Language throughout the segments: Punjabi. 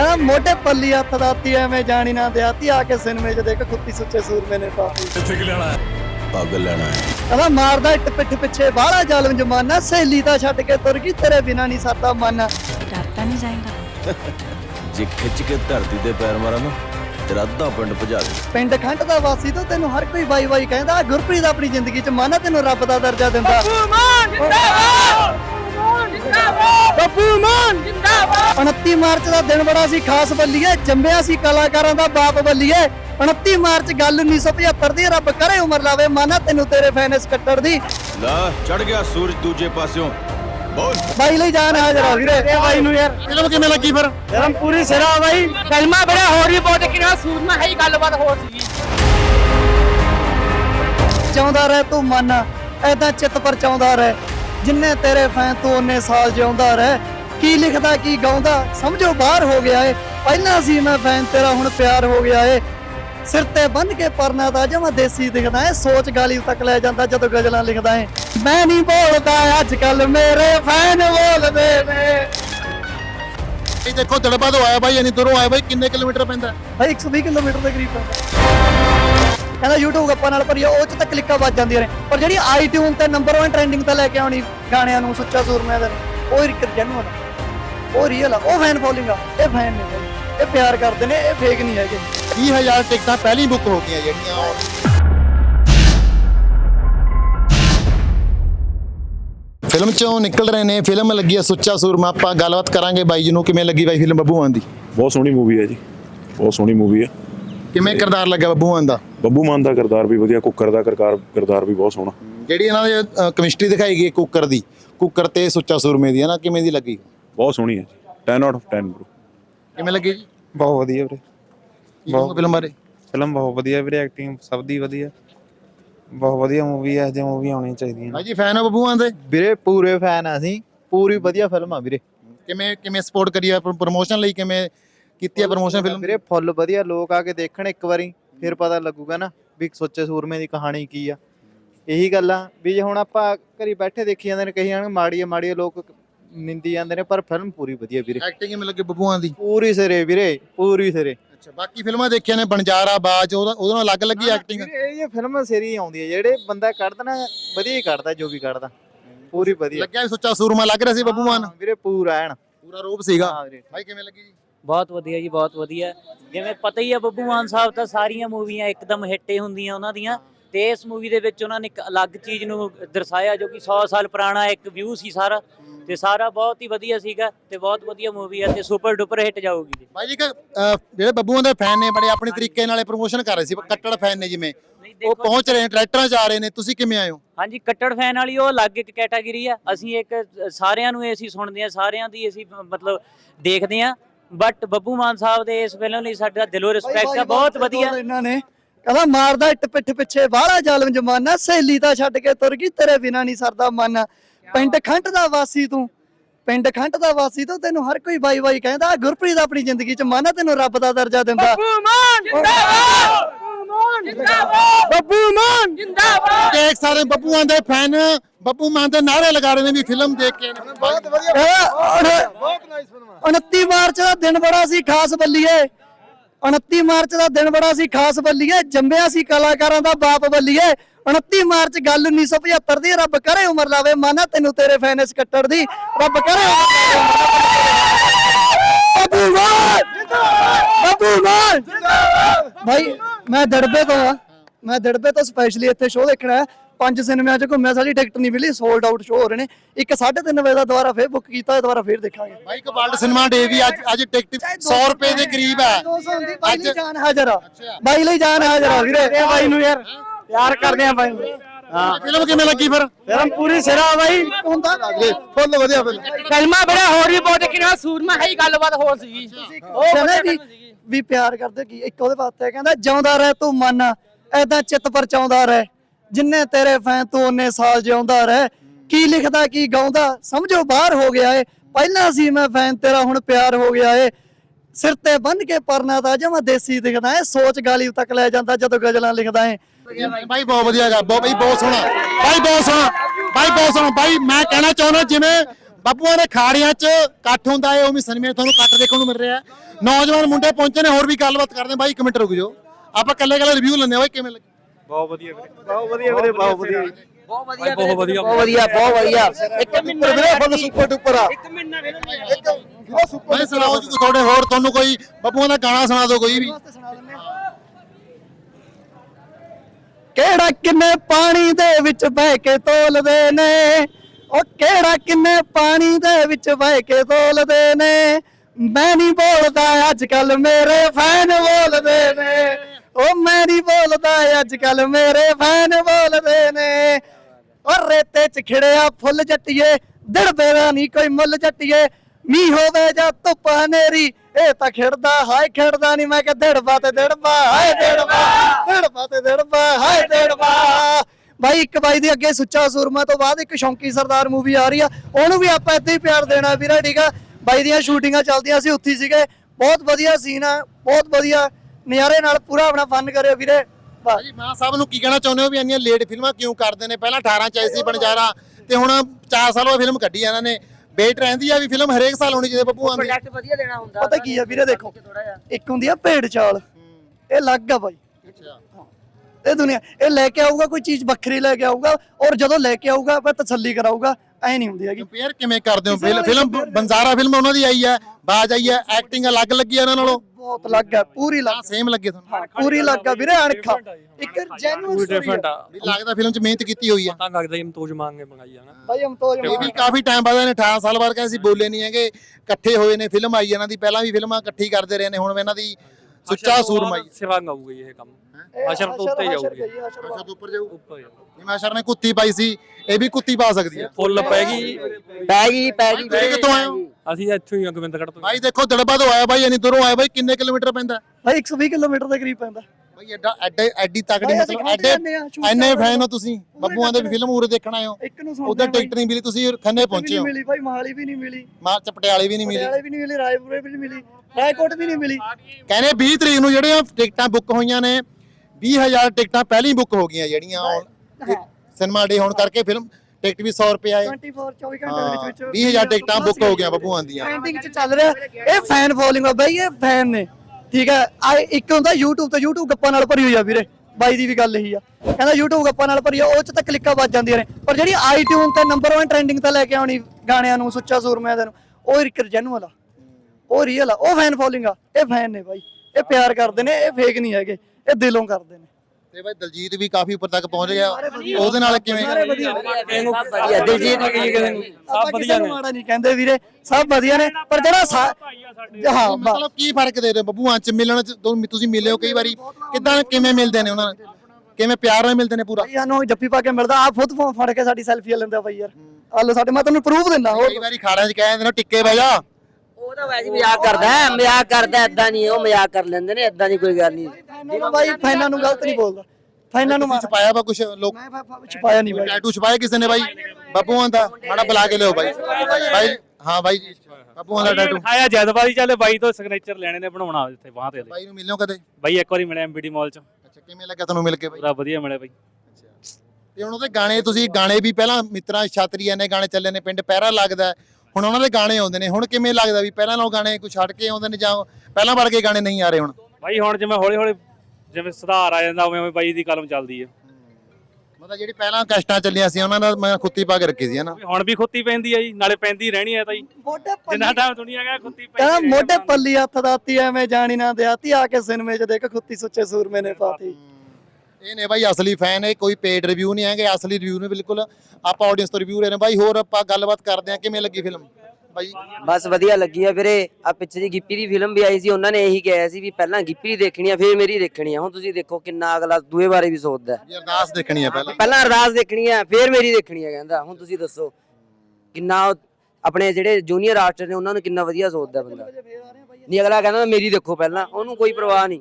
ਕਹਿੰਦਾ ਮੋਢੇ ਪੱਲੀ ਹੱਥ ਦਾਤੀ ਐਵੇਂ ਜਾਣੀ ਨਾ ਦਿਆਤੀ ਆ ਕੇ ਸਿਨਮੇ 'ਚ ਦੇਖ ਖੁੱਤੀ ਸੁੱਚੇ ਸੂਰਮੇ ਨੇ ਪਾਤੀ ਪੱਗ ਲੈਣਾ ਹੈ। ਕਹਿੰਦਾ ਮਾਰਦਾ ਇੱਟ ਪਿੱਠ ਪਿੱਛੇ ਬਾਹਲਾ ਜ਼ਾਲਮ ਜਮਾਨਾ ਸਹੇਲੀ ਤਾਂ ਛੱਡ ਕੇ ਤੁਰ ਗਈ ਤੇਰੇ ਬਿਨਾ ਨਹੀਂ ਸਰਦਾ ਮਨ। ਡਰਤਾ ਨਹੀਂ ਜਾਏਗਾ। ਜੇ ਖਿੱਚ ਕੇ ਧਰਤੀ ਤੇ ਪੈਰ ਮਾਰਾਂ ਨਾ ਤੇਰਾ ਅੱਧਾ ਪਿੰਡ ਭਜਾ ਦੇ। ਪਿੰਡ ਖੰਡ ਦਾ ਵਾਸੀ ਤੋਂ ਤੈਨੂੰ ਹਰ ਕੋਈ ਬਾਈ ਬਾਈ ਕਹਿੰਦਾ ਗੁਰਪ੍ਰੀਤ ਆਪਣੀ ਜ਼ਿੰਦਗੀ 'ਚ ਮਾਨਾ ਤੈਨੂੰ ਰੱਬ ਦਾ ਦਰਜਾ ਦਿੰਦਾ। ਬੱਬੂ 29 ਮਾਰਚ ਦਾ ਦਿਨ ਬੜਾ ਸੀ ਖਾਸ ਬੱਲੀਏ ਜੰਮਿਆ ਸੀ ਕਲਾਕਾਰਾਂ ਦਾ ਬਾਪ ਬੱਲੀਏ। 29 ਮਾਰਚ ਗੱਲ 1975 ਦੀ ਰੱਬ ਕਰੇ ਉਮਰ ਲਾਵੇ ਮਾਨਾ ਤੈਨੂੰ ਤੇਰੇ ਫੈਨਸ ਕੱਟੜ ਦੀ। ਲਾ ਚੜ ਗਿਆ ਸੂਰਜ ਦੂਜੇ ਪਾਸਿਓਂ। ਬੋਲ। ਬਾਈ ਲਈ ਜਾਨ ਹਾਜ਼ਰ ਆ ਵੀਰੇ। ਇਹ ਬਾਈ ਨੂੰ ਯਾਰ। ਫਿਲਮ ਕਿਵੇਂ ਲੱਗੀ ਫਿਰ? ਫਿਲਮ ਪੂਰੀ ਸਿਰਾ ਬਾਈ। ਕਲਮਾ ਬੜਾ ਹੋਰ ਵੀ ਬਹੁਤ ਕਿਨਾ ਸੂਰਮਾ ਹੈ ਹੀ ਗੱਲਬਾਤ ਹੋਰ ਸੀਗੀ। ਚਾਹੁੰਦਾ ਰਹਿ ਤੂੰ ਮਨ ਐਦਾਂ ਚਿੱਤ ਪਰਚਾਉਂਦਾ ਰਹਿ। ਜਿੰਨੇ ਤੇਰੇ ਫੈਨ ਤੂੰ ਉਹਨੇ ਸਾਲ ਜਿਉਂਦਾ ਰਹਿ। ਕੀ ਲਿਖਦਾ ਕੀ ਗਾਉਂਦਾ ਸਮਝੋ ਬਾਹਰ ਹੋ ਗਿਆ ਏ। ਪਹਿਲਾਂ ਸੀ ਮੈਂ ਫੈਨ ਤੇਰਾ ਹੁਣ ਪਿਆਰ ਹੋ ਗਿਆ ਏ। ਸਿਰ ਤੇ ਬੰਨ ਕੇ ਪਰਨਾ ਦਾ ਜਮਾ ਦੇਸੀ ਦਿਖਦਾ ਏ। ਸੋਚ ਗਾਲੀ ਤੱਕ ਲੈ ਜਾਂਦਾ ਜਦੋਂ ਗਜ਼ਲਾਂ ਲਿਖਦਾ ਏ। ਮੈਂ ਨਹੀਂ ਬੋਲਦਾ ਅੱਜ ਕੱਲ ਮੇਰੇ ਫੈਨ ਬੋਲਦੇ ਨੇ। ਇਹ ਦੇਖੋ ਦੜਬਾ ਤੋਂ ਆਇਆ ਬਾਈ ਯਾਨੀ ਦੂਰੋਂ ਆਇਆ ਬਾਈ ਕਿੰਨੇ ਕਿਲੋਮੀਟਰ ਪੈਂਦਾ? ਭਾਈ 120 ਕਿਲੋਮੀਟਰ ਦੇ ਕਰੀਬ ਪੈਂਦਾ। ਕਹਿੰਦਾ YouTube ਗੱਪਾਂ ਨਾਲ ਭਰੀ ਆ, ਉਹ ਚ ਤਾਂ ਕਲਿੱਕਾਂ ਵੱਜ ਜਾਂਦੀਆਂ ਨੇ। ਪਰ ਜਿਹੜੀ iTunes ਤੇ ਨੰਬਰ 1 ਟ੍ਰੈਂਡਿੰਗ ਤੇ ਲੈ ਕੇ ਆਉਣੀ ਗਾਣਿਆਂ ਨੂੰ ਸੁੱਚਾ ਸੂਰਮਿਆਂ ਦੇ ਉਹ ਹੀ ਜੈਨੂਅਲ ਆ ਉਹ ਰੀਅਲ ਆ ਉਹ ਫੈਨ ਫੋਲੋਇੰਗ ਆ ਇਹ ਫੈਨ ਨੇ ਬਾਈ। ਇਹ ਪਿਆਰ ਕਰਦੇ ਨੇ ਇਹ ਫੇਕ ਨਹੀਂ ਹੈਗੇ। 20000 ਟਿਕਟਾਂ ਪਹਿਲੀ ਬੁੱਕ ਹੋ ਗਈਆਂ ਜਿਹੜੀਆਂ ਉਹ। ਫਿਲਮ ਚੋਂ ਨਿਕਲ ਰਹੇ ਨੇ ਫਿਲਮ ਲੱਗੀ ਹੈ ਸੁੱਚਾ ਸੂਰਮਾ ਆਪਾਂ ਗੱਲਬਾਤ ਕਰਾਂਗੇ ਬਾਈ ਜੀ ਨੂੰ ਕਿਵੇਂ ਲੱਗੀ ਬਾਈ ਫਿਲਮ ਬੱਬੂ ਮਾਨ ਦੀ? ਬਹੁਤ ਸੋਹਣੀ ਮੂਵੀ ਹੈ ਜੀ ਬਹੁਤ ਸੋਹਣੀ ਮੂਵੀ ਹੈ ਕਿਵੇਂ ਕਿਰਦਾਰ ਲੱਗਾ ਬੱਬੂ ਮਾਨ ਦਾ? ਬੱਬੂ ਮਾਨ ਦਾ ਕਿਰਦਾਰ ਵੀ ਵਧੀਆ ਕੁੱਕਰ ਦਾ ਕਿਰਦਾਰ ਕਿਰਦਾਰ ਵੀ ਬਹੁਤ ਸੋਹਣਾ। ਜਿਹੜੀ ਇਹਨਾਂ ਦੀ ਕੈਮਿਸਟਰੀ ਦਿਖਾਈ ਗਈ ਹੈ ਕੁੱਕਰ ਦੀ ਕੁੱਕਰ ਤੇ ਸੁੱਚਾ ਸੂਰਮੇ ਦੀ ਹੈ ਨਾ ਕਿਵੇਂ ਦੀ ਲੱਗੀ? ਬਹੁਤ ਸੋਹਣੀ ਹੈ ਜੀ। 10 ਆਊਟ ਆਫ 10 ਬ్రో ਕਿਵੇਂ ਲੱਗੀ ਜੀ? ਬਹੁਤ ਵਧੀਆ ਵੀਰੇ। ਬਹੁਤ ਫਿਲਮ ਬਾਰੇ? ਫਿਲਮ ਬਹੁਤ ਵਧੀਆ ਵੀਰੇ ਐਕਟਿੰਗ ਸਭ ਦੀ ਵਧੀਆ। ਬਹੁਤ ਵਧੀਆ ਮੂਵੀ ਹੈ ਜੇ ਮੂਵੀ ਆਉਣੀ ਚਾਹੀਦੀਆਂ ਬਾਈ ਜੀ ਫੈਨ ਹੋ ਬੱਬੂ ਮਾਨ ਦੇ? ਵੀਰੇ ਪੂਰੇ ਫੈਨ ਆ ਅਸੀਂ। ਪੂਰੀ ਵਧੀਆ ਫਿਲਮ ਆ ਵੀਰੇ। ਕਿਵੇਂ ਕਿਵੇਂ ਸਪੋਰਟ ਕਰੀ ਆ ਪ੍ਰੋਮੋਸ਼ਨ ਲਈ ਕਿਵੇਂ ਕੀਤੀ ਆ ਪ੍ਰੋਮੋਸ਼ਨ ਫਿਲਮ ਵੀਰੇ ਫੁੱਲ ਵਧੀਆ। ਲੋਕ ਆ ਕੇ ਦੇਖਣ ਇੱਕ ਵਾਰੀ ਫਿਰ ਪਤਾ ਲੱਗੂਗਾ ਨਾ ਵੀ ਸੋਚੇ ਸੂਰਮੇ ਦੀ ਕਹਾਣੀ ਕੀ ਆ। ਇਹੀ ਗੱਲਾਂ ਵੀ ਜੇ ਹੁਣ ਆਪਾਂ ਘਰੀ ਬੈਠੇ ਦੇਖੀ ਜਾਂਦੇ ਨੇ ਕਹੀ ਮਾੜੀ ਆ ਮਾੜੀ ਆ, ਲੋਕ ਨਿੰਦੀ ਜਾਂਦੇ ਨੇ ਪਰ ਫਿਲਮ ਪੂਰੀ ਵਧੀਆ ਵੀਰੇ। ਐਕਟਿੰਗ ਕਿਵੇਂ ਲੱਗੀ ਬੱਬੂ ਮਾਨ ਦੀ। ਪੂਰੀ ਸਿਰੇ ਵੀਰੇ ਪੂਰੀ ਸਿਰੇ। ਅੱਛਾ ਬਾਕੀ ਫਿਲਮਾਂ ਦੇਖੀਆਂ ਨੇ ਬਣਜਾਰਾ ਬਾਜ ਉਹਦਾ ਉਹਦੇ ਨਾਲ ਅਲੱਗ ਲੱਗੀ ਐਕਟਿੰਗ ਵੀਰੇ ਇਹ ਫਿਲਮ ਸਿਰੀ ਆਉਂਦੀ ਹੈ ਜਿਹੜੇ ਬੰਦਾ ਕੱਢਦਾ ਨਾ ਵਧੀਆ ਹੀ ਕੱਢਦਾ ਜੋ ਵੀ ਕੱਢਦਾ। ਪੂਰੀ ਵਧੀਆ। ਲੱਗਿਆ ਵੀ ਸੁੱਚਾ ਸੂਰਮਾ ਲੱਗ ਰਿਹਾ ਸੀ ਬੱਬੂ ਮਾਨ? ਹਾਂ, ਵੀਰੇ ਪੂਰਾ ਐਨ। ਪੂਰਾ ਰੂਪ ਸੀਗਾ। ਹਾਂ ਵੀਰੇ। ਭਾਈ ਕਿਵੇਂ ਲੱਗੀ ਜੀ? ਬਹੁਤ ਵਧੀਆ ਜੀ ਬਹੁਤ ਵਧੀਆ। ਜਿਵੇਂ ਪਤਾ ਹੀ ਆ ਬੱਬੂ ਮਾਨ ਸਾਹਿਬ ਤਾਂ ਸਾਰੀਆਂ ਮੂਵੀਆਂ ਇੱਕਦਮ ਹਿੱਟੇ ਹੁੰਦੀਆਂ ਉਹਨਾਂ ਦੀਆਂ ਤੇ ਇਸ ਮੂਵੀ ਦੇ ਵਿੱਚ ਉਹਨਾਂ ਨੇ ਇੱਕ ਅਲੱਗ ਚੀਜ਼ ਨੂੰ ਦਰਸਾਇਆ ਜੋ ਕਿ 100 ਸਾਲ ਪੁਰਾਣਾ ਇੱਕ ਵਿਊ ਸੀ ਸਾਰਾ। ਤੇ ਸਾਰਾ ਬਹੁਤ ਹੀ ਵਧੀਆ ਸੀਗਾ ਤੇ ਬਹੁਤ ਵਧੀਆ ਮੂਵੀ ਹੈ ਤੇ ਸੁਪਰ ਡੁਪਰ ਹਿੱਟ ਜਾਊਗੀ ਜੀ। ਭਾਈ ਜੀ ਕਿ, ਅਹ, ਜਿਹੜੇ ਬੱਬੂ ਮਾਨ ਦੇ ਫੈਨ ਨੇ ਬੜੇ ਆਪਣੇ ਤਰੀਕੇ ਨਾਲ ਪ੍ਰੋਮੋਸ਼ਨ ਕਰ ਰਹੇ ਸੀ ਕੱਟੜ ਫੈਨ ਨੇ ਜਿਵੇਂ। ਨਹੀਂ ਉਹ ਦੇਖੋ ਪਹੁੰਚ ਰਹੇ ਨੇ ਟਰੈਕਟਰਾਂ 'ਚ ਆ ਰਹੇ ਨੇ ਤੁਸੀਂ ਕਿਵੇਂ ਆਏ ਹੋ? ਹਾਂਜੀ ਕੱਟੜ ਫੈਨ ਵਾਲੀ ਉਹ ਅਲੱਗ ਇੱਕ ਕੈਟਾਗਰੀ ਆ। ਅਸੀਂ ਇੱਕ ਸਾਰਿਆਂ ਨੂੰ ਇਹ ਅਸੀਂ ਸੁਣਦੇ ਆ ਸਾਰਿਆਂ ਦੀ ਅਸੀਂ ਮਤਲਬ ਦੇਖਦੇ ਆ। ਬਟ ਬੱਬੂ ਮਾਨ ਸਾਹਿਬ ਦੇ ਇਸ ਫਿਲਮ ਲਈ ਸਾਡਾ ਦਿਲੋਂ ਰਿਸਪੈਕਟ ਆ ਬਹੁਤ ਵਧੀਆ। ਇਹਨਾਂ ਨੇ। ਕਹਿੰਦਾ ਮਾਰਦਾ ਇੱਟ ਪਿੱਠ ਪਿੱਛੇ ਬਾਹਲਾ ਜ਼ਾਲਮ ਜਮਾਨਾ ਸਹੇਲੀ ਤਾਂ ਛੱਡ ਕੇ ਤੁਰ ਗਈ ਤੇਰੇ ਬਿਨਾ ਨਹੀਂ ਸਰਦਾ ਮਨ। ਪਿੰਡ ਖੰਡ ਦਾ ਵਾਸੀ ਤੂੰ। ਪਿੰਡ ਖੰਡ ਦਾ ਵਾਸੀ ਤੋਂ ਤੈਨੂੰ ਹਰ ਕੋਈ ਬਾਈ ਬਾਈ ਕਹਿੰਦਾ ਗੁਰਪ੍ਰੀਤ ਆਪਣੀ ਜ਼ਿੰਦਗੀ 'ਚ ਮਾਨਾ ਤੈਨੂੰ ਰੱਬ ਦਾ ਦਰਜਾ ਦਿੰਦਾ। ਬੱਬੂ ਮਾਨ ਦੇਖ ਸਾਰੇ ਬੱਬੂ ਮਾਨ! ਦੇ ਫੈਨ ਬੱਬੂ ਮਾਨ ਦੇ ਨਾਰੇ ਲਗਾ ਰਹੇ ਨੇ ਵੀ ਫਿਲਮ ਦੇਖ ਕੇ। ਬਹੁਤ ਵਧੀਆ। ਬਹੁਤ ਨਾਈਸ ਫਿਲਮ 29 ਮਾਰਚ ਦਾ ਦਿਨ ਬੜਾ ਸੀ ਖਾਸ ਬੱਲੀਏ। 29 ਮਾਰਚ ਦਾ ਦਿਨ ਬੜਾ ਸੀ, ਖਾਸ ਬੱਲੀਏ, ਜੰਮਿਆ ਸੀ ਕਲਾਕਾਰਾਂ ਦਾ ਬਾਪ ਬੱਲੀਏ। 29 ਮਾਰਚ ਗੱਲ 1975 ਦੀ, ਰੱਬ ਕਰੇ ਉਮਰ ਲਾਵੇ ਮਾਨਾ ਤੈਨੂੰ ਤੇਰੇ ਫੈਨ ਇਸ ਕੱਟੜ ਦੀ। ਰੱਬ ਕਰੇ ਉਮਰ ਲਾਵੇ ਬੱਬੂ ਮਾਨ ਭਾਈ, ਮੈਂ ਦੜਬੇ ਤੋਂ ਆ। ਮੈਂ ਦੜਬੇ ਤੋਂ ਸਪੈਸ਼ਲੀ ਇੱਥੇ ਸ਼ੋਅ ਦੇਖਣਾ ਹੈ। ਪੰਜ ਸਿਨੇਮਿਆਂ 'ਚ ਘੁੰਮਿਆ ਸਾਡੀ ਟਿਕਟ ਨਹੀਂ ਮਿਲੀ ਸੋਲਡ ਆਊਟ ਸ਼ੋਅ ਹੋ ਰਹੇ ਨੇ। ਇੱਕ 3:30 ਵਜੇ ਦਾ ਦੁਬਾਰਾ ਫੇਰ ਬੁੱਕ ਕੀਤਾ ਹੈ ਦੁਬਾਰਾ ਫੇਰ ਦੇਖਾਂਗੇ। ਭਾਈ ਇੱਕ ਵਰਲਡ ਸਿਨੇਮਾ ਡੇ ਵੀ ਅੱਜ ਅੱਜ ਟਿਕਟ 100 ਰੁਪਏ ਦੇ ਕਰੀਬ ਹੈ। 200 ਹੁੰਦੀ ਬਾਈ ਲਈ ਜਾਨ ਹਾਜ਼ਰ ਆ। ਬਾਈ ਲਈ ਜਾਨ ਹਾਜ਼ਰ ਆ ਵੀਰੇ। ਬਾਈ ਨੂੰ ਯਾਰ ਪਿਆਰ ਕਰਦੇ ਆ ਬਾਈ ਫਿਲਮ ਕਿਵੇਂ ਲੱਗੀ ਫਿਰ? ਫਿਲਮ ਪੂਰੀ ਸਿਰਾ ਬਾਈ। ਹੁੰਦਾ ਫੁੱਲ ਵਧੀਆ ਫਿਲਮ ਕਲਮਾ ਬੜਾ ਹੋਰ ਵੀ ਬਹੁਤ ਕਿਨਾ ਸੂਰਮਾ ਹੈ ਹੀ ਗੱਲਬਾਤ ਹੋਰ ਸੀਗੀ। ਕਹਿੰਦਾ ਵੀ ਵੀ ਪਿਆਰ ਕਰਦੇ ਕੀ ਇੱਕ ਉਹਦੇ ਵਾਸਤੇ ਕਹਿੰਦਾ ਜਿਉਂਦਾ ਰਹਿ ਤੂੰ ਮਨ ਐਦਾਂ ਚਿੱਤ ਪਰਚਾਉਂਦਾ ਰਹਿ। ਜਿੰਨੇ ਤੇਰੇ ਫੈਨ ਤੂੰ ਉਹਨੇ ਸਾਲ ਜਿਉਂਦਾ ਰਹਿ। ਕੀ ਲਿਖਦਾ, ਕੀ ਗਾਉਂਦਾ, ਸਮਝੋ ਬਾਹਰ ਹੋ ਗਿਆ ਏ। ਪਹਿਲਾਂ ਸੀ ਮੈਂ ਫੈਨ, ਤੇਰਾ ਹੁਣ ਪਿਆਰ ਹੋ ਗਿਆ ਏ। ਸਿਰ ਤੇ ਬੰਨ ਕੇ ਪਰਨਾ ਤਾਂ ਜਮਾ ਦੇਸੀ ਦਿਖਦਾ ਏ। ਸੋਚ ਗਾਲੀ ਤੱਕ ਲੈ ਜਾਂਦਾ ਜਦੋਂ ਗਜ਼ਲਾਂ ਲਿਖਦਾ ਏ। ਭਾਈ ਬਹੁਤ ਵਧੀਆ ਗਾ ਬਹੁਤ ਭਾਈ ਬਹੁਤ ਸੋਹਣਾ। ਭਾਈ ਬਹੁਤ ਸੋਹਣਾ ਭਾਈ ਬਹੁਤ ਸੋਹਣਾ। ਭਾਈ ਮੈਂ ਕਹਿਣਾ ਚਾਹੁੰਦਾ ਜਿਵੇਂ ਬਾਪੂਆਂ ਦੇ ਖਾੜਿਆਂ 'ਚ ਇਕੱਠ ਹੁੰਦਾ ਹੈ ਉਹ ਵੀ ਸਿਨੇਮੇ ਤੁਹਾਨੂੰ ਇਕੱਠ ਦੇਖਣ ਨੂੰ ਮਿਲ ਰਿਹਾ ਨੌਜਵਾਨ ਮੁੰਡੇ ਪਹੁੰਚੇ ਨੇ, ਹੋਰ ਵੀ ਗੱਲਬਾਤ ਕਰਦੇ ਹਾਂ ਬਾਈ ਇੱਕ ਮਿੰਟ ਰੁਕ ਜਾਓ। ਆਪਾਂ ਇਕੱਲੇ ਇਕੱਲੇ ਰਿਵਿਊ ਲੈਂਦੇ ਹਾਂ। ਬਾਈ ਕਿਵੇਂ ਲੱਗੀ? ਬਹੁਤ ਵਧੀਆ ਵੀਰੇ ਬਹੁਤ ਵਧੀਆ ਵੀਰੇ ਬਹੁਤ ਵਧੀਆ। ਬਹੁਤ ਵਧੀਆ। ਬਹੁਤ ਵਧੀਆ ਬਹੁਤ ਵਧੀਆ ਇੱਕ ਮਿੰਟ ਵੀਰੇ ਫੁੱਲ ਸੁਪਰ ਡੁਪਰ ਆ। ਬਾਈ ਸੁਣਾਓ ਜੀ ਕੋਈ ਤੁਹਾਡੇ ਹੋਰ ਤੁਹਾਨੂੰ ਕੋਈ ਬਾਪੂਆਂ ਦਾ ਗਾਣਾ ਸੁਣਾ ਦਿਓ ਕੋਈ ਵੀ। ਕਿਹੜਾ ਕਿੰਨੇ ਪਾਣੀ ਦੇ ਵਿੱਚ ਬਹਿ ਕੇ ਤੋਲਦੇ ਨੇ? ਉਹ ਕਿਹੜਾ ਕਿੰਨੇ ਪਾਣੀ ਦੇ ਵਿੱਚ ਬਹਿ ਕੇ ਤੋਲਦੇ ਨੇ? ਮੈਂ ਨਹੀਂ ਬੋਲਦਾ ਅੱਜ ਕੱਲ ਮੇਰੇ ਫੈਨ ਬੋਲਦੇ ਨੇ। ਉਹ ਮੈਂ ਨਹੀਂ ਬੋਲਦਾ ਅੱਜ ਕੱਲ ਮੇਰੇ ਫੈਨ ਬੋਲਦੇ ਨੇ। ਉਹ ਰੇਤੇ 'ਚ ਖਿੜਿਆ ਫੁੱਲ ਜੱਟੀਏ ਦਿੜਬੇ ਦਾ ਨਹੀਂ ਕੋਈ ਮੁੱਲ ਜੱਟੀਏ। ਮੀਂਹ ਹੋਵੇ ਜਾਂ ਧੁੱਪ ਹਨੇਰੀ, ਇਹ ਤਾਂ ਖਿੜਦਾ, ਹਾਏ ਖਿੜਦਾ ਨਹੀਂ ਮੈਂ ਕਿ ਦਿੜਬਾ ਤੇ ਦਿੜਬਾ ਹਾਏ ਦਿੜਬਾ ਦਿੜਬਾ ਤੇ ਦਿੜਬਾ ਹਾਏ ਦਿੜਬਾ ਬਾਈ, ਇੱਕ ਬਾਈ ਦੀ ਅੱਗੇ ਸੁੱਚਾ ਸੂਰਮਾ ਤੋਂ ਬਾਅਦ ਇੱਕ ਸ਼ੌਂਕੀ ਸਰਦਾਰ ਮੂਵੀ ਆ ਰਹੀ ਆ। ਉਹਨੂੰ ਵੀ ਆਪਾਂ ਏਦਾਂ ਹੀ ਪਿਆਰ ਦੇਣਾ ਵੀਰਾ, ਠੀਕ ਆ? ਬਾਈ ਦੀਆਂ ਸ਼ੂਟਿੰਗਾਂ ਚੱਲਦੀਆਂ ਸੀ, ਉੱਥੇ ਸੀਗੇ। ਬਹੁਤ ਵਧੀਆ ਸੀਨ ਆ, ਬਹੁਤ ਵਧੀਆ। ਨਜ਼ਾਰੇ ਨਾਲ ਪੂਰਾ ਆਪਣਾ ਫਨ ਕਰਿਓ ਵੀਰੇ। ਬਸ। ਜੀ ਮਾਂ ਸਾਹਿਬ ਨੂੰ ਕੀ ਕਹਿਣਾ ਚਾਹੁੰਦੇ ਹੋ ਵੀ ਇੰਨੀਆਂ ਲੇਟ ਫਿਲਮਾਂ ਕਿਉਂ ਕਰਦੇ ਨੇ? ਪਹਿਲਾਂ 18 ਚ ਆਈ ਸੀ ਬਣਜਾਰਾ ਤੇ ਹੁਣ 4 ਸਾਲ ਬਾਅਦ ਫਿਲਮ ਕੱਢੀ ਆ ਇਹਨਾਂ ਨੇ। ਵੇਟ ਰਹਿੰਦੀ ਆ ਵੀ ਫਿਲਮ ਹਰੇਕ ਸਾਲ ਹੋਣੀ ਚਾਹੀਦੀ ਬੱਬੂ ਆਂਦੀ। ਪਤਾ ਕੀ ਆ ਵੀਰੇ ਦੇਖੋ ਇੱਕ ਹੁੰਦੀ ਆ ਭੇਡ ਚਾਲ। ਇਹ ਅਲੱਗ ਆ ਬਾਈ। ਇਹ ਦੁਨੀਆ ਇਹ ਲੈ ਕੇ ਆਊਗਾ ਕੋਈ ਚੀਜ਼ ਵੱਖਰੀ ਲੈ ਕੇ ਆਊਗਾ ਔਰ ਜਦੋਂ ਲੈ ਕੇ ਆਊਗਾ ਆਪਾਂ ਤਸੱਲੀ ਕਰਾਊਗਾ ਐ ਨਹੀਂ ਹੁੰਦੀ ਹੈਗੀ। ਕੰਪੇਅਰ ਕਿਵੇਂ ਕਰਦੇ ਹੋ? ਫਿਲਮ ਬੰਜ਼ਾਰਾ ਫਿਲਮ ਉਹਨਾਂ ਦੀ ਆਈ ਹੈ ਬਾਜ ਆਈ ਹੈ ਐਕਟਿੰਗ ਅਲੱਗ ਲੱਗੀ ਆ ਇਹਨਾਂ ਨਾਲੋਂ। ਬਹੁਤ ਅਲੱਗ ਆ ਪੂਰੀ ਅਲੱਗ ਸੇਮ ਲੱਗੇ ਤੁਹਾਨੂੰ। ਪੂਰੀ ਅਲੱਗ ਆ ਵੀਰੇ ਅਣਖਾ। ਇੱਕ ਜੈਨੂਇਨ ਸਟੋਰੀ ਆ। ਵੀ ਲੱਗਦਾ ਫਿਲਮ 'ਚ ਮਿਹਨਤ ਕੀਤੀ ਹੋਈ ਆ। ਤਾਂ ਲੱਗਦਾ ਹੀ ਤੋਜ ਮੰਗ ਮੰਗਾਈ ਆ ਨਾ। ਭਾਈ ਤੋਂ ਇਹ ਵੀ ਕਾਫੀ ਟਾਈਮ ਬਾਅਦ ਇਹਨੇ 18 ਸਾਲ ਬਾਅਦ ਕਹਿੰਦੇ ਸੀ ਬੋਲੇ ਨਹੀਂ ਹੈਗੇ ਇਕੱਠੇ ਹੋਏ ਨੇ ਫਿਲਮ ਆਈ ਇਹਨਾਂ ਦੀ। ਪਹਿਲਾਂ ਵੀ ਫਿਲਮਾਂ ਇਕੱਠੀ ਕਰਦੇ ਰਹੇ ਨੇ ਹੁਣ ਇਹਨਾਂ ਦੀ ਸੁੱਚਾ ਸੂਰਮਾ ਜੀ ਸੇਵਾ ਗਾਊਗਾ ਇਹ ਕੰਮ। ਅਸ਼ਰ ਤੋਂ ਉੱਤੇ ਜਾਊਗੀ। ਅਸ਼ਰ ਤੋਂ ਉੱਪਰ ਜਾਊ। ਉੱਪਰ ਜਾਊ। ਜਿਵੇਂ ਅਸ਼ਰ ਨੇ ਕੁੱਤੀ ਪਾਈ ਸੀ ਇਹ ਵੀ ਕੁੱਤੀ ਪਾ ਸਕਦੀ ਹੈ ਫੁੱਲ ਪੈ ਗਈ। ਪੈ ਗਈ ਪੈ ਗਈ। ਤੁਸੀਂ ਕਿੱਥੋਂ ਆਏ ਹੋ? ਅਸੀਂ ਇੱਥੋਂ ਹੀ ਗੋਬਿੰਦਗੜ੍ਹ ਤੋਂ। ਭਾਈ ਦੇਖੋ ਦੜਬਾ ਤੋਂ ਆਇਆ ਭਾਈ ਇਨੀ ਦੂਰੋਂ ਆਇਆ ਭਾਈ ਕਿੰਨੇ ਕਿਲੋਮੀਟਰ ਪੈਂਦਾ? ਭਾਈ 120 ਕਿਲੋਮੀਟਰ ਦੇ ਕਰੀਬ ਪੈਂਦਾ। ਭਾਈ ਐਡਾ ਐਡੇ ਐਡੀ ਤਕੜੀ ਭਾਈ ਅਸੀਂ ਮਤਲਬ ਖਾਂਦੇ ਐਡੇ ਜਾਂਦੇ ਆ, shoot ਐਨੇ ਕਰਦੇ ਫੈਨ ਹੋ ਤੁਸੀਂ। ਬੱਬੂਆਂ ਦੇ ਵੀ ਫਿਲਮ ਉਰੇ ਦੇਖਣ ਆਏ ਹੋ। ਇੱਕ ਨੂੰ ਸੁਣ ਉਧਰ ਟਿਕਟ ਨਹੀਂ ਮਿਲੀ ਤੁਸੀਂ ਖੰਨੇ ਪਹੁੰਚੇ ਹੋ। ਮਿਲੀ ਭਾਈ ਮਹਾਲੀ ਵੀ ਨਹੀਂ ਮਿਲੀ। ਮਾਰਚ ਪਟਿਆਲੇ ਵੀ ਨਹੀਂ ਮਿਲੀ। ਪਟਿਆਲੇ ਵੀ ਨਹੀਂ ਮਿਲੀ ਰਾਏਪੁਰੇ ਵੀ ਨਹੀਂ ਮਿਲੀ। ਰਾਏਕੋਟ ਵੀ ਨਹੀਂ ਮਿਲੀ। ਕਹਿੰਦੇ 20 ਤਰੀਕ ਨੂੰ ਜਿਹੜੀਆਂ ਟਿਕਟਾਂ ਬੁੱਕ ਹੋਈਆਂ ਨੇ 20000 ਟਿਕਟਾਂ ਪਹਿਲਾਂ ਹੀ ਬੁੱਕ ਹੋ ਗਈਆਂ ਜਿਹੜੀਆਂ ਸਿਨੇਮਾ ਡੇ ਹੋਣ ਕਰਕੇ ਫਿਲਮ ਟਿਕਟ ਵੀ 100 ਰੁਪਏ ਆਏ। 24 24 ਘੰਟੇ ਦੇ ਵਿੱਚ ਵਿੱਚ। 20000 ਟਿਕਟਾਂ ਬੁੱਕ ਹੋ ਗਈਆਂ ਬੱਬੂਆਂ ਦੀਆਂ। ਟ੍ਰੈਂਡਿੰਗ 'ਚ ਚੱਲ ਰਿਹਾ। ਇਹ ਫੈਨ ਫੋਲੋਇੰਗ ਆ ਬਾਈ ਇਹ ਫੈਨ ਨੇ। ਠੀਕ ਹੈ ਆ ਇੱਕ ਹੁੰਦਾ YouTube ਤੇ YouTube ਗੱਪਾਂ ਨਾਲ ਭਰੀ ਹੋਈ ਆ ਵੀਰੇ। ਬਾਈ ਦੀ ਵੀ ਗੱਲ ਇਹੀ ਆ। ਕਹਿੰਦਾ YouTube ਗੱਪਾਂ ਨਾਲ ਭਰੀ ਆ ਉਹ 'ਚ ਤਾਂ ਕਲਿੱਕਾਂ ਵੱਜ ਜਾਂਦੀਆਂ ਨੇ। ਪਰ ਜਿਹੜੀ iTunes ਤੇ ਨੰਬਰ 1 ਟ੍ਰੈਂਡਿੰਗ ਤੇ ਲੈ ਕੇ ਆਉਣੀ ਗਾਣਿਆਂ ਨੂੰ ਸੁੱਚਾ ਸੂਰਮਿਆਂ ਦੇ ਨੂੰ ਉਹ ਇੱਕ ਜੈਨੂਅਲ ਆ। ਉਹ ਰੀਅਲ ਆ ਉਹ ਫੈਨ ਫੋਲੋਇੰਗ ਆ ਇਹ ਫੈਨ ਨੇ ਬਾਈ। ਇਹ ਪਿਆਰ ਕਰਦੇ ਨੇ ਇਹ ਫੇਕ ਨਹੀਂ ਹੈਗੇ ਇਹ ਦਿਲੋਂ ਕਰਦੇ ਨੇ। ਤੇ ਬਾਈ ਦਲਜੀਤ ਵੀ ਕਾਫੀ ਉੱਪਰ ਤੱਕ ਪਹੁੰਚ ਗਿਆ। ਉਹਦੇ ਨਾਲ ਕਿਵੇਂ? ਇਹਨੂੰ ਵਧੀਆ ਦਿਲਜੀਤ ਨੂੰ ਕੀ ਕਿਸੇ ਨੂੰ ਆਪਾਂ ਸਭ ਵਧੀਆ ਨੂੰ ਨੇ ਮਾੜਾ ਨਹੀਂ ਕਹਿੰਦੇ ਵੀਰੇ ਸਭ ਵਧੀਆ ਨੇ ਪਰ ਜਿਹੜਾ ਹਾਂ ਮਤਲਬ ਕੀ ਫ਼ਰਕ ਦੇ ਰਹੇ ਹੋ ਬੱਬੂਆਂ ਚ ਮਿਲਣ ਚ ਤੁਸੀਂ ਮਿਲੇ ਹੋ ਕਈ ਵਾਰੀ। ਕਿਦਾਂ ਕਿਵੇਂ ਮਿਲਦੇ ਨੇ ਉਹਨਾਂ ਕਿਵੇਂ ਪਿਆਰ ਨਾਲ ਮਿਲਦੇ ਨੇ ਪੂਰਾ? ਸਾਨੂੰ ਜੱਫੀ ਪਾ ਕੇ ਮਿਲਦਾ ਆ ਖੁਦ ਫੋਨ ਫੜ ਕੇ ਸਾਡੀ ਸੈਲਫੀ ਲੈਂਦਾ ਭਾਈ ਯਾਰ। ਆ ਲੋ ਸਾਡੇ ਮੈਂ ਤੁਹਾਨੂੰ ਪ੍ਰੂਫ ਦਿੰਦਾ ਕਈ ਵਾਰੀ ਖਾੜਿਆਂ ਚ ਕਹਿ ਦਿੰਦੇ ਨੇ ਟਿੱਕੇ ਬਹਿ ਜਾ। ਉਹ ਤਾਂ ਵੈਸੇ ਮਜ਼ਾਕ ਕਰਦਾ ਹੈ ਮਜ਼ਾਕ ਕਰਦਾ ਐਦਾਂ ਨਹੀਂ ਉਹ ਮਜ਼ਾਕ ਕਰ ਲੈਂਦੇ ਨੇ ਐਦਾਂ ਦੀ ਕੋਈ ਗੱਲ ਨਹੀਂ। ਫੈਨਾਂ ਨੂੰ ਭਾਈ ਫੈਨਾਂ ਨੂੰ ਗਲਤ ਨਹੀਂ ਬੋਲਦਾ। ਫੈਨਾਂ ਨੂੰ ਮਾਰ। ਛਪਾਇਆ ਵਾ ਕੁਛ ਲੋਕ ਮੈਂ ਫ- ਫ- ਛੁਪਾਇਆ ਨਹੀਂ ਭਾਈ ਟੈਟੂ ਛਪਾਇਆ ਕਿਸੇ ਨੇ ਬਾਈ? ਬੱਬੂਆਂ ਦਾ ਮਾੜਾ ਬੁਲਾ ਕੇ ਲਿਓ ਬਾਈ। ਬਾਈ ਹਾਂ ਬਾਈ ਜੀ ਬੱਬੂਆਂ ਦਾ ਟੈਟੂ ਆਇਆ ਜਦਵਾਦੀ ਚੱਲੇ ਬਾਈ ਤੋਂ ਸਿਗਨੇਚਰ ਲੈਣੇ ਨੇ ਬਣਾਉਣਾ ਜਿੱਥੇ ਬਾਹ ਤੇ ਬਾਈ ਨੂੰ ਮਿਲਿਓ ਕਦੇ? ਬਾਈ ਇੱਕ ਵਾਰੀ ਮਿਲਿਆ ਐਮਬੀਡੀ ਮਾਲ ਚ। ਅੱਛਾ ਕਿਵੇਂ ਲੱਗਾ ਤੁਹਾਨੂੰ ਮਿਲ ਕੇ ਬਾਈ? ਪੂਰਾ ਵਧੀਆ ਮਿਲਿਆ ਬਾਈ। ਤੇ ਹੁਣ ਉਹਦੇ ਗਾਣੇ ਤੁਸੀਂ ਗਾਣੇ ਵੀ ਪਹਿਲਾਂ ਮਿੱਤਰਾਂ ਛਾਤਰੀਆਂ ਨੇ ਗਾਣੇ ਚੱਲੇ ਨੇ ਪਿੰਡ ਪਹਿਰਾ ਲੱਗਦਾ ਹੈ। ਹੁਣ ਉਹਨਾਂ ਦੇ ਗਾਣੇ ਆਉਂਦੇ ਨੇ ਹੁਣ ਕਿਵੇਂ ਲੱਗਦਾ ਵੀ ਪਹਿਲਾਂ ਨਾਲੋਂ ਗਾਣੇ ਕੁਝ ਛੱਡ ਕੇ ਆਉਂਦੇ ਨੇ ਜਾਂ ਪਹਿਲਾਂ ਵਰਗੇ ਗਾਣੇ ਨਹੀਂ ਆ ਰਹੇ ਹੁਣ? ਬਾਈ ਹੁਣ ਜਿਵੇਂ ਹੌਲੀ ਹੌਲੀ ਜਿਵੇਂ ਸੁਧਾਰ ਆ ਜਾਂਦਾ ਉਵੇਂ ਉਵੇਂ ਬਾਈ ਦੀ ਕਲਮ ਚੱਲਦੀ ਹੈ ਮਤਲਬ ਜਿਹੜੀ ਪਹਿਲਾਂ ਕਸ਼ਟਾਂ ਚੱਲੀਆਂ ਸੀ ਉਹਨਾਂ ਦਾ ਮੈਂ ਖੁੱਤੀ ਪਾ ਕੇ ਰੱਖੀ ਸੀ ਹਨਾ? ਹੁਣ ਵੀ ਖੁੱਤੀ ਪੈਂਦੀ ਹੈ ਜੀ ਨਾਲੇ ਪੈਂਦੀ ਰਹਿਣੀ ਹੈ ਤਾਂ ਜੀ। ਮੋਢੇ ਜਿੰਨਾ ਪੱਲੀ ਟਾਈਮ ਦੁਨੀਆ ਗਿਆ ਖੁੱਤੀ ਪੈਂਦੀ ਕਹਿੰਦਾ ਰਹਿਣੀ ਮੋਢੇ। ਪੱਲੀ ਹੱਥ ਦਾਤੀ ਐਵੇਂ ਜਾਣੀ ਨਾ ਦਿਆਤੀ ਆ ਕੇ ਸਿਨੇਮੇ 'ਚ ਦੇਖ ਖੁੱਤੀ ਸੁੱਚੇ ਸੂਰਮੇ ਨੇ ਪਾਤੀ। ਇਹ ਨੇ ਬਾਈ ਅਸਲੀ ਫੈਨ ਹੈ ਕੋਈ ਪੇਡ ਰਿਵਿਊ ਨਹੀਂ ਹੈਗੇ ਅਸਲੀ ਰਿਵਿਊ ਨੇ ਬਿਲਕੁਲ। ਆਪਾਂ ਆਡੀਅנס ਤੋਂ ਰਿਵਿਊ ਰਹੇ ਨੇ ਬਾਈ ਹੋਰ ਆਪਾਂ ਗੱਲਬਾਤ ਕਰਦੇ ਹਾਂ ਕਿਵੇਂ ਲੱਗੀ ਫਿਲਮ ਬਾਈ। ਬਸ ਵਧੀਆ ਲੱਗੀ ਆ ਵੀਰੇ। ਆ ਪਿੱਛੇ ਜੀ ਗਿੱਪੀ ਦੀ ਫਿਲਮ ਵੀ ਆਈ ਸੀ ਉਹਨਾਂ ਨੇ ਇਹੀ ਕਿਹਾ ਸੀ ਵੀ ਪਹਿਲਾਂ ਗਿੱਪੀ ਦੀ ਦੇਖਣੀ ਆ ਫਿਰ ਮੇਰੀ ਦੇਖਣੀ ਆ। ਹੁਣ ਤੁਸੀਂ ਦੇਖੋ ਕਿੰਨਾ ਅਗਲਾ ਦੂਏ ਬਾਰੇ ਵੀ ਸੋਚਦਾ ਹੈ। ਇਹ ਅਰਦਾਸ ਦੇਖਣੀ ਹੈ ਪਹਿਲਾਂ। ਪਹਿਲਾਂ ਅਰਦਾਸ ਦੇਖਣੀ ਆ ਫਿਰ ਮੇਰੀ ਦੇਖਣੀ ਆ ਕਹਿੰਦਾ। ਹੁਣ ਤੁਸੀਂ ਦੱਸੋ ਕਿੰਨਾ ਉਹ ਆਪਣੇ ਜਿਹੜੇ ਜੂਨੀਅਰ ਆਰਟਿਸਟ ਨੇ ਉਹਨਾਂ ਨੂੰ ਕਿੰਨਾ ਵਧੀਆ ਸੋਚਦਾ ਬੰਦਾ। ਨਹੀਂ ਅਗਲਾ ਕਹਿੰਦਾ ਮੇਰੀ ਦੇਖੋ ਪਹਿਲਾਂ। ਉਹਨੂੰ ਕੋਈ ਪਰਵਾਹ ਨਹੀਂ।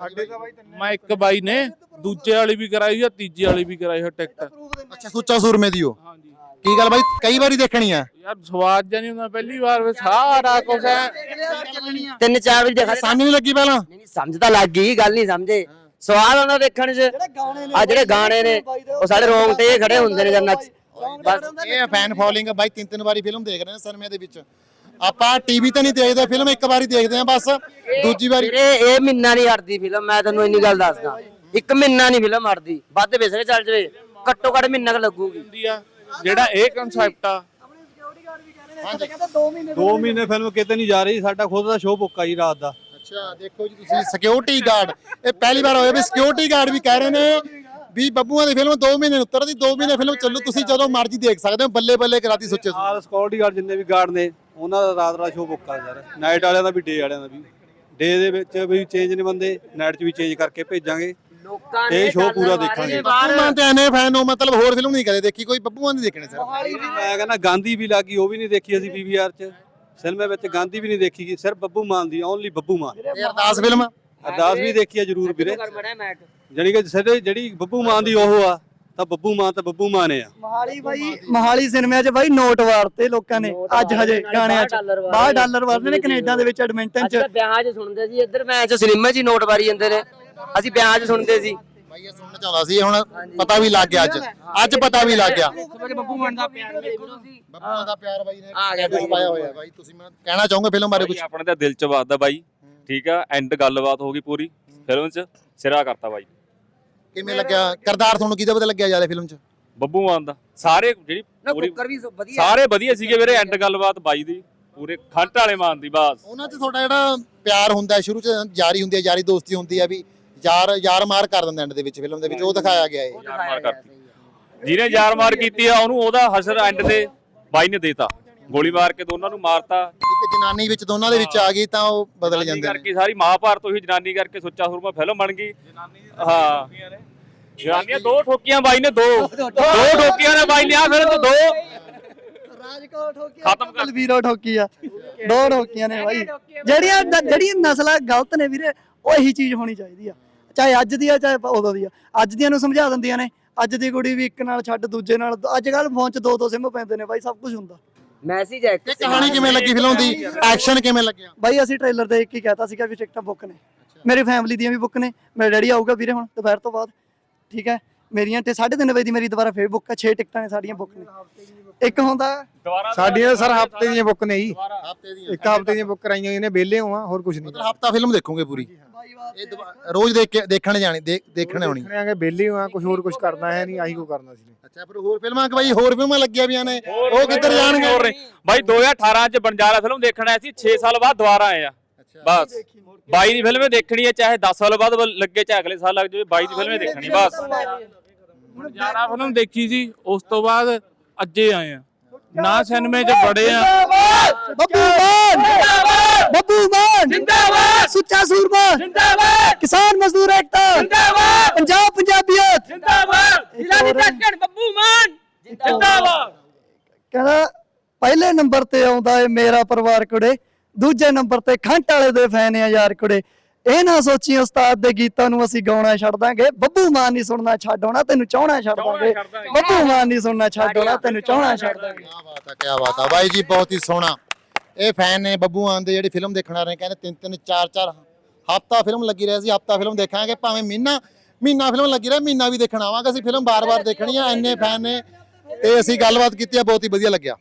ਮੈਂ ਇੱਕ ਬਾਈ ਨੇ ਦੂਜੇ ਵਾਲੀ ਵੀ ਕਰਾਈ ਆ ਤੀਜੇ ਵਾਲੀ ਵੀ ਕਰਾਈ ਹੈ ਟਿਕਟ। ਅੱਛਾ ਸੁੱਚਾ ਸੂਰਮੇ ਦੀ ਉਹ? ਹਾਂਜੀ। ਕੀ ਗੱਲ ਬਾਈ ਕਈ ਵਾਰੀ ਦੇਖਣੀ ਆ? ਯਾਰ ਸਵਾਦ ਜਾਂ ਨਹੀਂ ਹੁੰਦਾ ਪਹਿਲੀ ਵਾਰ ਵਿੱਚ ਸਾਰਾ ਕੁਝ ਹੈ ਤਿੰਨ ਚਾਰ ਵਜੇ ਦੇਖਾ ਸਮਝ ਨਹੀਂ ਲੱਗੀ ਪਹਿਲਾਂ? ਨਹੀਂ ਨਹੀਂ ਸਮਝ ਤਾਂ ਲੱਗ ਗਈ ਗੱਲ ਨਹੀਂ ਸਮਝੇ। ਸਵਾਲ ਉਹਨਾਂ ਦੇਖਣ 'ਚ। ਆ ਜਿਹੜੇ ਗਾਣੇ ਨੇ ਉਹ ਸਾਡੇ ਰੋਂਗਟੇ ਜਿਹੇ ਖੜੇ ਹੁੰਦੇ ਨੇ ਜਦ ਨੱਚ। ਬਸ। ਇਹ ਫੈਨ ਫੋਲੋਇੰਗ ਬਾਈ ਤਿੰਨ ਤਿੰਨ ਵਾਰੀ ਫਿਲਮ ਦੇਖ ਰਹੇ ਨੇ ਸਿਨੇਮੇ ਦੇ ਵਿੱਚ। ਆਪਾਂ ਟੀਵੀ ਤੇ ਨਹੀਂ ਦੇਖਦੇ ਫਿਲਮ ਇੱਕ ਵਾਰੀ ਦੇਖਦੇ ਆ ਬਸ। ਦੂਜੀ ਵਾਰੀ ਵੀਰੇ ਇਹ ਮਹੀਨਾ ਨਹੀਂ ਹਟਦੀ ਫਿਲਮ ਮੈਂ ਤੈਨੂੰ ਇੰਨੀ ਗੱਲ ਦੱਸਦਾ। ਇੱਕ ਮਹੀਨਾ ਨਹੀਂ ਫਿਲਮ ਹਟਦੀ। ਵੱਧ ਬੇਸਰੇ ਚੱਲ ਜਵੇ। ਘੱਟੋ ਘੱਟ ਮਹੀਨਾ ਕੁ ਲੱਗੂਗੀ। ਹੁੰਦੀ ਆ। ਜਿਹੜਾ ਇਹ ਕਨਸੈਪਟ ਆ। ਦੋ ਮਹੀਨੇ ਫਿਲਮ ਕਿਤੇ ਨਹੀਂ ਜਾ ਰਹੀ ਸਾਡਾ ਖੁਦ ਦਾ ਸ਼ੋਅ ਬੁੱਕ ਜੀ ਰਾਤ ਦਾ। ਅੱਛਾ ਦੇਖੋ ਜੀ ਤੁਸੀਂ ਸਿਕਿਉਰਿਟੀ ਗਾਰਡ ਇਹ ਪਹਿਲੀ ਵਾਰ ਹੋਇਆ ਵੀ ਸਿਕਿਉਰਿਟੀ ਗਾਰਡ ਵੀ ਕਹਿ ਰਹੇ ਨੇ ਵੀ ਬੱਬੂਆਂ ਦੀ ਫਿਲਮ 2 ਮਹੀਨੇ ਨੂੰ ਉਤਰਦੀ 2 ਮਹੀਨੇ ਫਿਲਮ ਚੱਲੂ। ਤੁਸੀਂ ਜਦੋਂ ਮਰਜ਼ੀ ਦੇਖ ਸਕਦੇ ਹੋ ਬੱਲੇ ਬੱਲੇ ਕਰਾਤੀ ਸੁੱਚੇ ਸੁੱਚੇ। ਨਾਲ ਸਕਿਉਰਟੀ ਗਾਰਡ ਜਿੰਨੇ ਵੀ ਗਾਰਡ ਨੇ ਉਹਨਾਂ ਦਾ ਰਾਤ ਦਾ ਸ਼ੋਅ ਬੁੱਕ ਯਾਰ। ਨਾਈਟ ਵਾਲਿਆਂ ਦਾ ਵੀ ਡੇ ਵਾਲਿਆਂ ਦਾ ਵੀ। ਡੇ ਦੇ ਵਿੱਚ ਵੀ ਚੇਂਜ ਨੇ ਬੰਦੇ ਨਾਈਟ 'ਚ ਵੀ ਚੇਂਜ ਕਰਕੇ ਭੇਜਾਂਗੇ। ਲੋਕਾਂ ਇਹ show ਪੂਰਾ ਦੇਖਾਂਗੇ। ਬੱਬੂਆਂ ਤੇ ਐਨੇ ਫੈਨ ਹੋ ਮਤਲਬ ਹੋਰ ਫਿਲਮ ਨਹੀਂ ਕਦੇ ਦੇਖੀ ਕੋਈ ਬੱਬੂਆਂ ਦੀ ਦੇਖਣੇ ਸਰ ਮੈਂ ਕਹਿੰਦਾ ਗਾਂਧੀ ਵੀ ਲੱਗੀ ਉਹ ਵੀ ਨਹੀਂ ਦੇਖੀ ਅਸੀਂ ਪੀਵੀਆਰ 'ਚ। ਸਿਨੇਮੇ ਵਿੱਚ ਗਾਂਧੀ ਵੀ ਨਹੀਂ ਦੇਖੀ ਗਈ ਸਿਰਫ ਬੱਬੂ ਮਾਨ ਦੀ ਓਨਲੀ ਬੱਬੂ ਮਾਨ। ਅਰਦਾਸ ਫਿਲਮ ਅਰਦਾਸ ਵੀ ਦੇਖੀ ਆ ਜਰੂਰ ਵੀਰੇ। ਜਾਣੀ ਕਿ ਸਾਡੇ ਜਿਹੜੀ ਬੱਬੂ ਮਾਨ ਦੀ ਉਹ ਆ। ਤਾਂ ਬੱਬੂ ਮਾਨ ਤਾਂ ਬੱਬੂ ਮਾਨ ਆ। ਮਹਾਲੀ ਬਾਈ ਮਹਾਲੀ ਸਿਨੇਮਾ 'ਚ ਬਾਈ ਨੋਟ ਵਾਰਤੇ ਲੋਕਾਂ ਨੇ ਅੱਜ ਹਜੇ ਗਾਣਿਆਂ 'ਚ। ਬਾਹਰ ਡਾਲਰ ਵਾਰਦੇ ਨੇ ਕੈਨੇਡਾ ਦੇ ਵਿੱਚ ਐਡਮਿੰਟਨ 'ਚ। ਅੱਜ ਵਿਆਹ 'ਚ ਸੁਣਦੇ ਸੀ ਇੱਧਰ ਮੈਂ 'ਚ ਸਿਨੇਮਾ 'ਚ ਹੀ ਨੋਟ ਵਾਰੀ ਜਾਂਦੇ ਨੇ। ਅਸੀਂ ਵਿਆਹ 'ਚ ਸੁਣਦੇ ਸੀ। ਭਾਈ ਇਹ ਸੁਣਨਾ ਚਾਹੁੰਦਾ ਸੀ ਹੁਣ ਪਤਾ ਵੀ ਲੱਗ ਗਿਆ ਅੱਜ। ਅੱਜ ਪਤਾ ਵੀ ਲੱਗ ਗਿਆ। ਬੱਬੂ ਮਾਨ ਦਾ ਪਿਆਰ ਬੱਬੂਆਂ ਦਾ ਪਿਆਰ ਬਾਈ ਨੇ ਆ ਗਿਆ ਕੁਝ ਪਾਇਆ ਹੋਇਆ। ਬਾਈ। ਤੁਸੀਂ ਮੈਨੂੰ ਕਹਿਣਾ ਚਾਹੋਗੇ ਫਿਲਮ ਬਾਰੇ ਕੁਝ ਬਾਈ ਆਪਣੇ ਤਾਂ ਦਿਲ ਚ ਵੱਸਦਾ ਬਾਈ। ਠੀਕ ਆ ਐਂਡ ਗੱਲਬਾਤ ਹੋ ਗਈ ਪੂਰੀ ਫਿਲਮ ਚ। ਸਿਰਾ ਕਰਤਾ ਬਾਈ। ਕਿਵੇਂ ਲੱਗਿਆ? ਕਰਦਾਰ ਤੁਹਾਨੂੰ ਕਿਹਦਾ ਪਤਾ ਲੱਗਿਆ ਜ਼ਿਆਦਾ ਫਿਲਮ 'ਚ? ਬੱਬੂ ਮਾਨ ਦਾ। ਸਾਰੇ ਜਿਹੜੀ ਨਾ ਪੂਰੀ ਕੁੱਕਰ ਵੀ ਵਧੀਆ। ਸਾਰੇ ਵਧੀਆ ਸੀਗੇ ਵੀਰੇ ਐਂਡ ਗੱਲਬਾਤ ਬਾਈ ਦੀ ਪੂਰੇ ਖੰਟ ਵਾਲੇ ਮਾਨ ਦੀ ਬਸ। ਉਹਨਾਂ 'ਚ ਤੁਹਾਡਾ ਜਿਹੜਾ ਪਿਆਰ ਹੁੰਦਾ ਹੈ ਸ਼ੁਰੂ 'ਚ ਜਾਰੀ ਹੁੰਦੀ ਹੈ ਯਾਰੀ ਦੋਸਤੀ ਹੁੰਦੀ ਹੈ ਵੀ ਯਾਰ ਯਾਰ ਮਾਰ ਕਰ ਦਿੰਦੇ ਐਂਡ ਦੇ ਵਿੱਚ ਫਿਲਮ ਦੇ ਵਿੱਚ ਉਹ ਦਿਖਾਇਆ ਗਿਆ ਹੈ ਯਾਰ ਮਾਰ ਕਰਤੀ। ਜਿਹਨੇ ਯਾਰ ਮਾਰ ਕੀਤੀ ਆ ਉਹਨੂੰ ਉਹਦਾ ਹਸ਼ਰ ਐਂਡ ਤੇ ਬਾਈ ਨੇ ਦੇਤਾ। ਗੋਲੀ ਮਾਰ ਕੇ ਦੋਨਾਂ ਨੂੰ ਮਾਰਤਾ। ਇੱਕ ਜਨਾਨੀ ਵਿੱਚ ਦੋਨਾਂ ਦੇ ਵਿੱਚ ਆ ਗਈ ਤਾਂ ਉਹ ਬਦਲ ਜਨਾਨੀ ਜਾਂਦੇ ਨੇ। ਕਰਕੇ ਸਾਰੀ ਮਹਾਭਾਰਤ ਉਹੀ ਜਨਾਨੀ ਕਰਕੇ ਸੁੱਚਾ ਸੁਰਮਾ ਫਿਲਮ ਬਣ ਗਈ। ਹਾਂ। ਜਨਾਨੀਆਂ ਦੋ ਠੋਕੀਆਂ ਬਾਈ ਨੇ ਦੋ। ਦੋ ਠੋਕੀਆਂ ਨੇ ਬਾਈ ਨੇ ਆ ਫਿਰ ਦੋ। ਰਾਜਕੋਟ ਠੋਕੀ ਖਤਮ ਕਰ- ਵੀਰੋ ਠੋਕੀ ਆ। ਦੋ ਠੋਕੀਆਂ ਨੇ ਬਾਈ। ਜਿਹੜੀਆਂ ਜਿਹੜੀਆਂ ਨਸਲਾਂ ਗਲਤ ਨੇ ਵੀਰੇ ਉਹ ਇਹੀ ਚੀਜ਼ ਹੋਣੀ ਚਾਹੀਦੀ ਆ। ਚਾਹੇ ਅੱਜ ਦੀ ਆ ਚਾਹੇ ਉਦੋਂ ਦੀ ਆ। ਅੱਜ ਦੀਆਂ ਨੂੰ ਸਮਝਾ ਦਿੰਦੀਆਂ ਨੇ। ਅੱਜ ਦੀ ਕੁੜੀ ਵੀ ਇੱਕ ਨਾਲ ਛੱਡ ਦੂਜੇ ਨਾਲ। ਅੱਜ ਕੱਲ ਫੋਨ 'ਚ ਦੋ ਦੋ ਸਿਮ ਪੈਂਦੇ ਨੇ ਬਾਈ ਸਭ ਕੁਝ ਹੁੰਦਾ। ਮੈਸੇਜ ਹੈ ਇਹ ਕਹਾਣੀ ਕਿਵੇਂ ਲੱਗੀ ਫਿਲਮ ਦੀ? ਐਕਸ਼ਨ ਕਿਵੇਂ ਲੱਗਿਆ? ਬਾਈ ਅਸੀਂ ਟ੍ਰੇਲਰ ਦੇਖ ਕੇ ਕਹਿਤਾ ਸੀਗਾ ਵੀ ਟਿਕਟਾਂ ਬੁੱਕ ਨੇ। ਮੇਰੀ ਫੈਮਿਲੀ ਦੀਆਂ ਵੀ ਬੁੱਕ ਨੇ। ਮੇਰਾ ਡੈਡੀ ਆਊਗਾ ਵੀਰੇ ਹੁਣ ਦੁਪਹਿਰ ਤੋਂ ਬਾਅਦ। ਠੀਕ ਹੈ? ਮੇਰੀਆਂ ਤੇ 3:30 ਵਜੇ ਦੀ ਮੇਰੀ ਦੁਬਾਰਾ ਫੇਰ ਬੁੱਕ ਹੈ 6 ਟਿਕਟਾਂ ਨੇ ਸਾਡੀਆਂ ਬੁੱਕ ਨੇ। ਇੱਕ ਹੁੰਦਾ ਦੁਬਾਰਾ ਸਾਡੀਆਂ ਸਰ ਹਫ਼ਤੇ ਦੀਆਂ ਬੁੱਕ ਨੇ ਜੀ। ਹਫ਼ਤੇ ਦੀਆਂ। ਇੱਕ ਹਫ਼ਤੇ ਦੀਆਂ ਬੁੱਕ ਕਰਾਈਆਂ ਹੋਈਆਂ ਨੇ ਵਿਹਲੇ ਹੋਵਾਂ ਹੋਰ ਕੁਝ ਨਹੀਂ। ਮਤਲਬ ਹਫਤਾ ਫਿਲਮ ਦੇਖੋਗੇ ਪੂਰੀ? ਇਹ ਰੋਜ਼ ਦੇਖ ਕੇ ਦੇਖਣ ਜਾਣੀ ਦੇਖ- ਦੇਖਣ ਆਉਣੀ। ਦੇਖਣਾਂਗੇ ਵਿਹਲੇ ਹੋਵਾਂ ਕੁਝ ਹੋਰ ਕੁਝ ਕਰਨਾ ਹੈ ਨਹੀਂ ਆਹੀ ਕੋ ਕਰਨਾ ਸੀ। ਅੱਛਾ ਪਰ ਹੋਰ ਫਿਲਮਾਂ ਕਿ ਬਾਈ ਹੋਰ ਫਿਲਮਾਂ ਲੱਗੀਆਂ ਵੀਆਂ ਨੇ ਉਹ ਕਿੱਧਰ ਜਾਣਗੇ? ਬਾਈ 2018 ਚ ਬੰਜਾਰਾ ਫਿਲਮ ਦੇਖਣ ਆਏ ਸੀ 6 ਸਾਲ ਬਾਅਦ ਦੁਬਾਰਾ ਆਏ ਆ। ਬਸ। ਬਾਈ ਦੀ ਫਿਲਮ ਦੇਖਣੀ ਹੈ ਚਾਹੇ 10 ਸਾਲ ਬਾਅਦ ਲੱਗੇ ਚਾਹੇ ਅਗਲੇ ਸਾਲ ਲੱਗ ਜਾਵੇ ਬਾਈ ਦੀ ਫਿਲਮ ਦੇਖਣੀ ਬਸ। ਬੰਜਾਰਾ ਫਿਲਮ ਦੇਖੀ ਸੀ ਉਸ ਤੋਂ ਬਾਅਦ ਅੱਜੇ ਆਏ ਆ। ਨਾ ਸਿਨੇਮੇ 'ਚ ਬੜੇ ਆ। ਬੱਬੂ ਮਾਨ ਜਿੰਦਾਬਾਦ! ਬੱਬੂ ਮਾਨ ਜਿੰਦਾਬਾਦ! ਸੁੱਚਾ ਸੂਰਮਾ! ਜਿੰਦਾਬਾਦ! ਕਿਸਾਨ ਮਜ਼ਦੂਰ ਏਕਤਾ ਜਿੰਦਾਬਾਦ! ਪੰਜਾਬ ਪੰਜਾਬੀਅਤ! ਜਿੰਦਾਬਾਦ! ਇਲਾਨੀ ਧੱਕਣ ਬੱਬੂ ਮਾਨ ਜਿੰਦਾਬਾਦ! ਕਹਿੰਦਾ ਪਹਿਲੇ ਨੰਬਰ ਤੇ ਆਉਂਦਾ ਏ ਮੇਰਾ ਪਰਿਵਾਰ ਕੁੜੇ ਦੂਜੇ ਨੰਬਰ ਤੇ ਖੰਟ ਵਾਲੇ ਦੇ ਫੈਨ ਆ ਯਾਰ ਕੁੜੇ। ਇਹ ਨਾ ਸੋਚੀ ਉਸਤਾਦ ਦੇ ਗੀਤਾਂ ਨੂੰ ਅਸੀਂ ਗਾਉਣਾ ਛੱਡ ਦਾਂਗੇ। ਬੱਬੂ ਮਾਨ ਨਹੀਂ ਸੁਣਨਾ ਛੱਡ ਤੈਨੂੰ ਚਾਹਣਾ ਛੱਡ ਦਾਂਗੇ। ਬੱਬੂ ਮਾਨ ਨਹੀਂ ਸੁਣਨਾ ਛੱਡ ਤੈਨੂੰ ਚਾਹਣਾ ਛੱਡ ਦਾਂਗੇ। ਕੀ ਬਾਤ ਹੈ ਕੀ ਬਾਤ ਹੈ ਬਾਈ ਜੀ ਬਹੁਤ ਹੀ ਸੋਹਣਾ। ਇਹ ਫੈਨ ਨੇ ਬੱਬੂ ਆਨ ਦੇ ਜਿਹੜੇ ਫਿਲਮ ਦੇਖਣ ਆ ਰਹੇ ਕਹਿੰਦੇ ਤਿੰਨ ਤਿੰਨ ਚਾਰ ਚਾਰ ਹਫਤਾ ਫਿਲਮ ਲੱਗੀ ਰਹੀ ਸੀ। ਹਫਤਾ ਫਿਲਮ ਦੇਖਾਂਗੇ ਭਾਵੇਂ ਮਹੀਨਾ ਮਹੀਨਾ ਫਿਲਮ ਲੱਗੀ ਰਹੇ ਮਹੀਨਾ ਵੀ ਦੇਖਣ ਆਵਾਂਗੇ ਅਸੀਂ। ਫਿਲਮ ਬਾਰ-ਬਾਰ ਦੇਖਣੀ ਆ ਇੰਨੇ ਫੈਨ ਨੇ। ਤੇ ਅਸੀਂ ਗੱਲਬਾਤ ਕੀਤੀ ਆ ਬਹੁਤ ਹੀ ਵਧੀਆ ਲੱਗਿਆ।